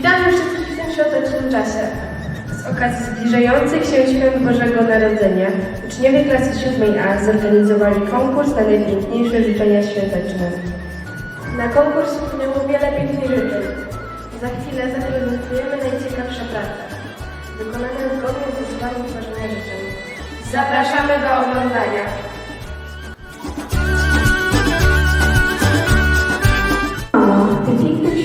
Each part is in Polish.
Witamy wszystkich w tym świątecznym czasie. Z okazji zbliżających się świąt Bożego Narodzenia uczniowie klasy 7A zorganizowali konkurs na najpiękniejsze życzenia świąteczne. Na konkurs wpłynęło wiele pięknych życzeń. Za chwilę zaprezentujemy najciekawsze prace, wykonane zgodnie z wyzwaniem tworzenia życzeń. Zapraszamy do oglądania.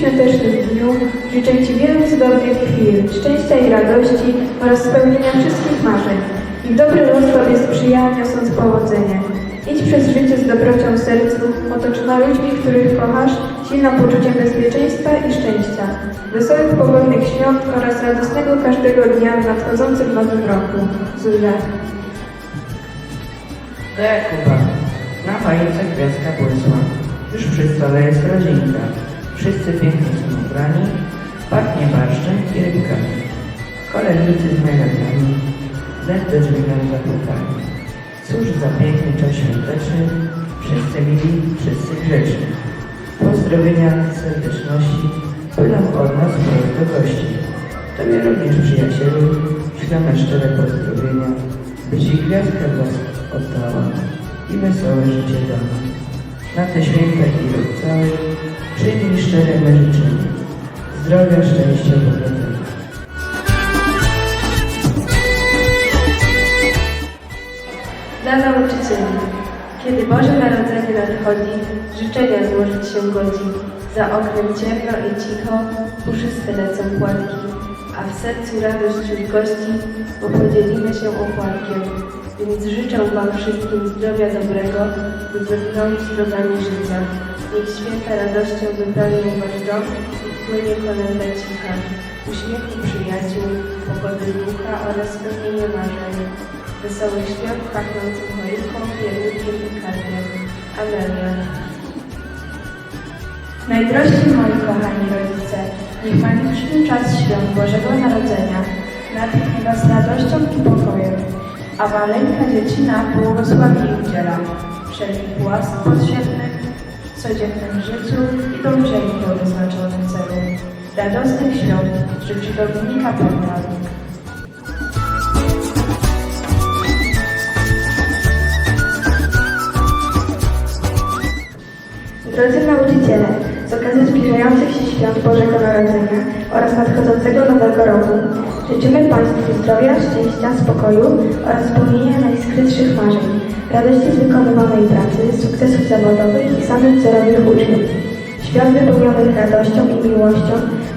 Świątecznym dniu życzę Ci wielu cudownych chwil, szczęścia i radości oraz spełnienia wszystkich marzeń. I dobry los Tobie sprzyja, niosąc powodzenie. Idź przez życie z dobrocią w sercu, otoczona ludźmi, których kochasz, silna poczuciem bezpieczeństwa i szczęścia. Wesołych, pogodnych świąt oraz radosnego każdego dnia w nadchodzącym nowym roku. Zuzia. To Jakuba. Na bajce gwiazdka błysła. Już przy stole jest rodzinka. Wszyscy pięknie są ubrani. Pachnie barszczem i rybkami. Kolejnicy z nagradzami. Zęby dźwigają zapłatami. Cóż za piękny czas świąteczny. Wszyscy mili, wszyscy grzeczni. Pozdrowienia serdeczności płyną od nas moich do gości. Tobie również przyjacielu, ślemy szczere pozdrowienia, by Ci gwiazdka blask oddała i wesołe życie dała. Na te święta i rok cały przyjmij szczere me życzenia. Zdrowia, szczęścia, powodzenia. Dla nauczycieli. Kiedy Boże Narodzenie nadchodzi, życzenia złożyć się godzi. Za oknem ciemno i cicho, puszyste lecą płatki, a w sercu radość wśród gości, bo podzielimy się opłatkiem. Więc życzę Wam wszystkim zdrowia dobrego, wybrnąć drogami życia. Niech święta radością wypełnią Wasz dom i płynie kolęda cicha. Uśmiechu przyjaciół, pogody ducha oraz spełnienie marzeń. Wesołych świąt pachnących choinką, piernikiem i karmem. Amelia. Najdrożsi moi kochani rodzice, niech magiczny czas świąt Bożego Narodzenia natchnie Was radością i pokojem, a maleńka dziecina błogosławi i udziela wszelkich łask potrzebnych w codziennym życiu i dążeniu do wyznaczonych celów. Radosnych świąt życzy Dominika Podlask. Świąt Bożego Narodzenia oraz nadchodzącego Nowego Roku życzymy Państwu zdrowia, szczęścia, spokoju oraz spełnienia najskrytszych marzeń, radości z wykonywanej pracy, sukcesów zawodowych i samych wzorowych uczniów. Świąt wypełnionych radością i miłością,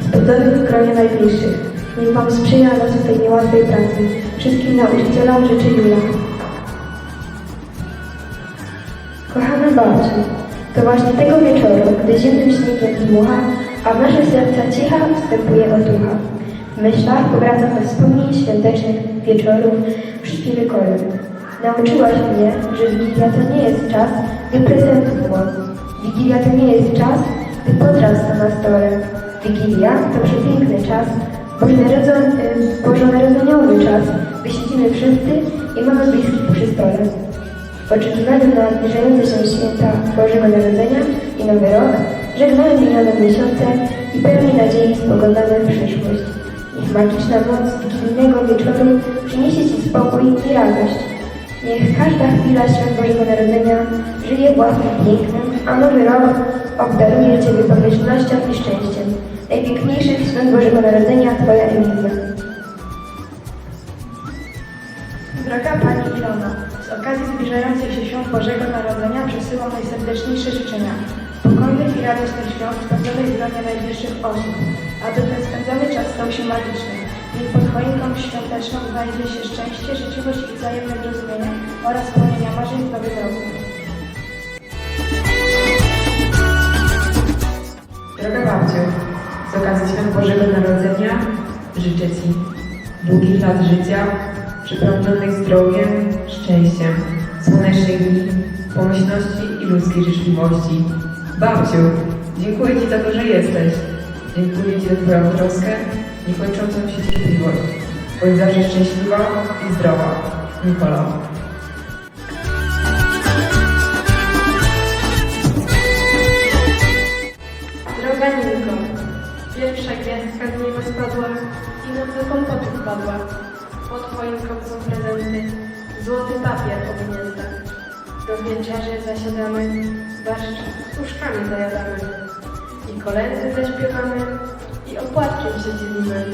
spędzonych w gronie najbliższych. Niech Wam sprzyja los w tej niełatwej pracy. Wszystkim nauczycielom życzy Julia. Kochana babciu, to właśnie tego wieczoru, gdy zimnym śniegiem dmucha, a w nasze serca cicha wstępuje otucha. W myślach powraca do wspomnień świątecznych wieczorów w śpiwy kolor. Nauczyłaś mnie, że Wigilia to nie jest czas, by prezentów moc. Wigilia to nie jest czas, by potraw sta na stole. Wigilia to przepiękny czas, bożonarodzeniowy czas, by siedzimy wszyscy i mamy bliskich przy stole. W oczekiwaniu na zbliżające się święta Bożego Narodzenia i Nowy Rok żegnamy minione miesiące i pełni nadziei spoglądamy w przyszłość. Niech magiczna moc wigilijnego wieczoru przyniesie Ci spokój i radość. Niech każda chwila świąt Bożego Narodzenia żyje własnym pięknem, a Nowy Rok obdaruje Ciebie pomyślnością i szczęściem. Najpiękniejszych świąt Bożego Narodzenia Twoja Emilia. Droga Pani Ilono, z okazji zbliżających się świąt Bożego Narodzenia przesyłam najserdeczniejsze życzenia. Spokojnych i radosnych świąt spędzonych w gronie najbliższych osób, aby ten spędzony czas stał się magiczny. Niech pod choinką świąteczną znajdzie się szczęście, życzliwość i wzajemne zrozumienie oraz spełnienia marzeń nowym roku. Droga babciu, z okazji Świąt Bożego Narodzenia życzę Ci długich lat życia, przypełnionych zdrowiem, szczęściem, słonecznych dni, pomyślności i ludzkiej życzliwości. Babciu, dziękuję Ci za to, że jesteś. Dziękuję Ci za Twoją troskę, niekończącą się cierpliwość. Bądź zawsze szczęśliwa i zdrowa. Nikola. Droga Niko, Pierwsza gwiazdka z nieba spadła i nam do kompotu wpadła. Pod choinką są prezenty, złoty papier o wieczerzy zasiadamy, barszcz z puszkami zajadamy. I kolendy zaśpiewamy, i opłatkiem się dzielimy.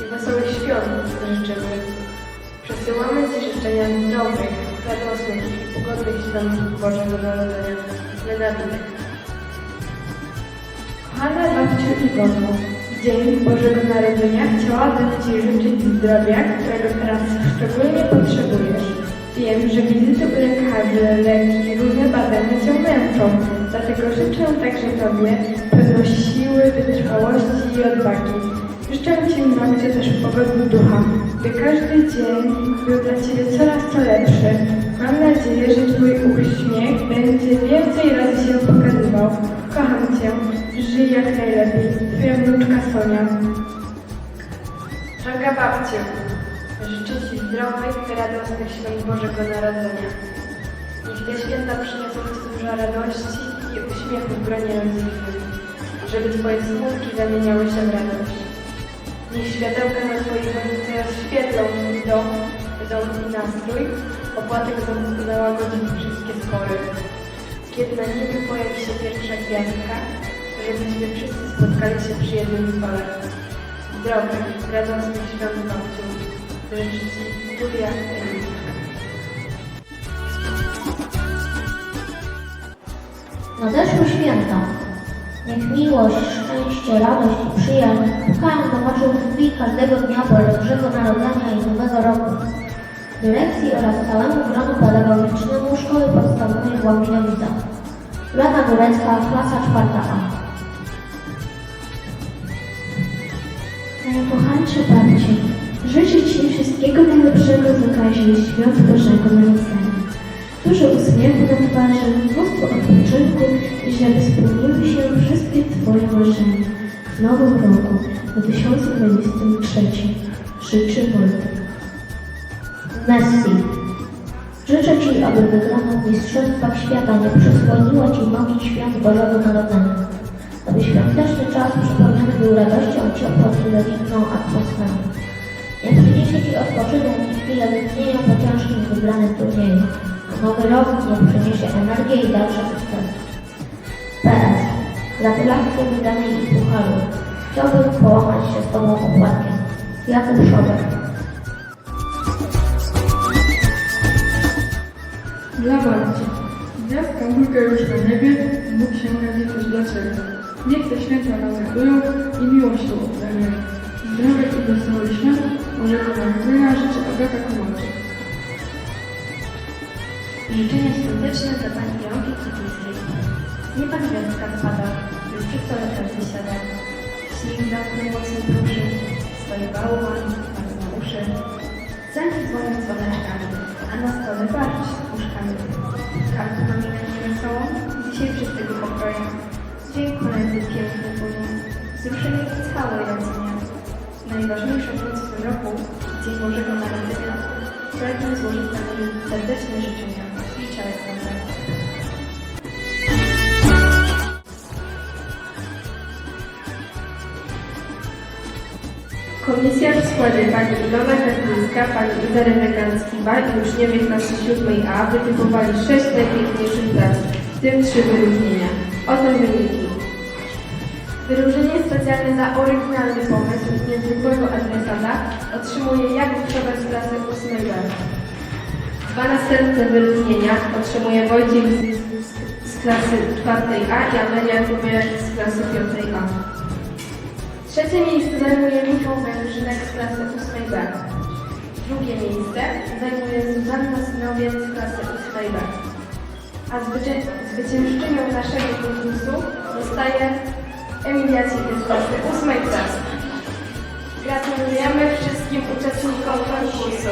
I wesołych świąt życzymy. Przesyłamy Ci życzenia zdrowych, radosnych i pogodnych świąt Bożego Narodzenia. Lenawinek. Kochana babciu Iwono, w Dzień Bożego Narodzenia chciałabym Ci życzyć zdrowia, którego teraz szczególnie potrzebujesz. Wiem, że wizyty u lekarzy, leki, różne badania Cię męczą, dlatego życzę także Tobie pewności siły, wytrwałości i odwagi. Życzę Ci babciu też pogodu ducha, by każdy dzień był dla Ciebie coraz to lepszy. Mam nadzieję, że Twój uśmiech będzie więcej razy się pokazywał. Kocham Cię, żyj jak najlepiej. Twoja wnuczka Sonia. Droga babciu, życzę Ci zdrowych radosnych świąt Bożego Narodzenia. Niech te święta przyniosą Ci dużo radości i uśmiechu w gronie żeby Twoje smutki zamieniały się w radość. Niech światełka na Twojej choince rozświetlą Twój dom, dom i nastrój, opłatek załagodzi wszystkie spory. Kiedy na niebie pojawi się pierwsza gwiazdka, żebyśmy wszyscy spotkali się przy jednym stole. Zdrowych, radosnych świąt babciu. Julia Emilka. Nadeszły święta. Niech miłość, szczęście, radość i przyjaźń pukają do waszych drzwi każdego dnia Bożego Narodzenia i Nowego Roku. Dyrekcji oraz całemu gronu pedagogicznemu Szkoły Podstawowej w Łabinowicach. Rada Górecka, klasa czwarta A. Najkochańsze babci, życzę Ci wszystkiego najlepszego z okazji Świąt Bożego Narodzenia. Dużo uśmiechu na twarzy, mnóstwo odpoczynku i żeby spełniły się wszystkie Twoje marzenia. W nowym roku 2023 życzy Wojtek. Messi. Życzę Ci, aby wygrana w Mistrzostwach Świata nie przysłoniła Ci magii świąt Bożego Narodzenia. Aby świąteczny czas przypomniany był radością, ciepłem i atmosferą. Niech przyniesie Ci odpoczynek i chwilę wytchnienia po ciężkim wybranym turnieju. A nowy rok niech przyniesie energię i dalsze sukcesy. PS. Gratulacje wydanej i pucharu. Chciałbym połamać się z Tobą opłatkiem. Jakub Szobek. Dla babci. Gwiazdka mulka już na niebie, Bóg się też dla Ciebie. Niech te święta nas i miłością obdarują. Zdrowych i wesołych świąt Bożego Narodzenia życzę Agata Komaczyk. Życzenia świąteczne dla Pani Jolki Kwiecińskiej. Z nieba gwiazdka spada, już przy stole każdy siada. Śnieg zamknął mocno pruszy, swoje bałwan, bardzo na uszy. Zamki dzwonią dzwoneczkami, a na stole z puszkami. Karty mamy na nie wesołą, dzisiaj wszyscy go pokroją. Dźwięk kolendy piękny płynie, wzruszenie całe jedzenia. Najważniejszą noc w tym roku, Dzień Bożego Narodzenia, pragnę złożyć na nim serdeczne życzenia. Liczę Aleksandra. Komisja w składzie pani Ilona Karpińska, pani Iza Renekanckiwa i uczniowie klasy 7A wytypowali sześć najpiękniejszych prac, w tym trzy wyróżnienia. Oto wyniki. Wyróżnienie specjalne za oryginalny pomysł niezwykłego adresata otrzymuje Jakub Szobek z klasy 8B. Dwa następne wyróżnienia otrzymuje Wojciech z, z klasy 4A i Amelia Kubiak z klasy 5A. Trzecie miejsce zajmuje Michał Węgrzynek z klasy 8B. Drugie miejsce zajmuje Zuzanna Synowiec z klasy 8B. A zwycię- zwyciężczynią naszego konkursu zostaje Emilia Cichy z klasy 8 klasy. Gratulujemy wszystkim uczestnikom konkursu.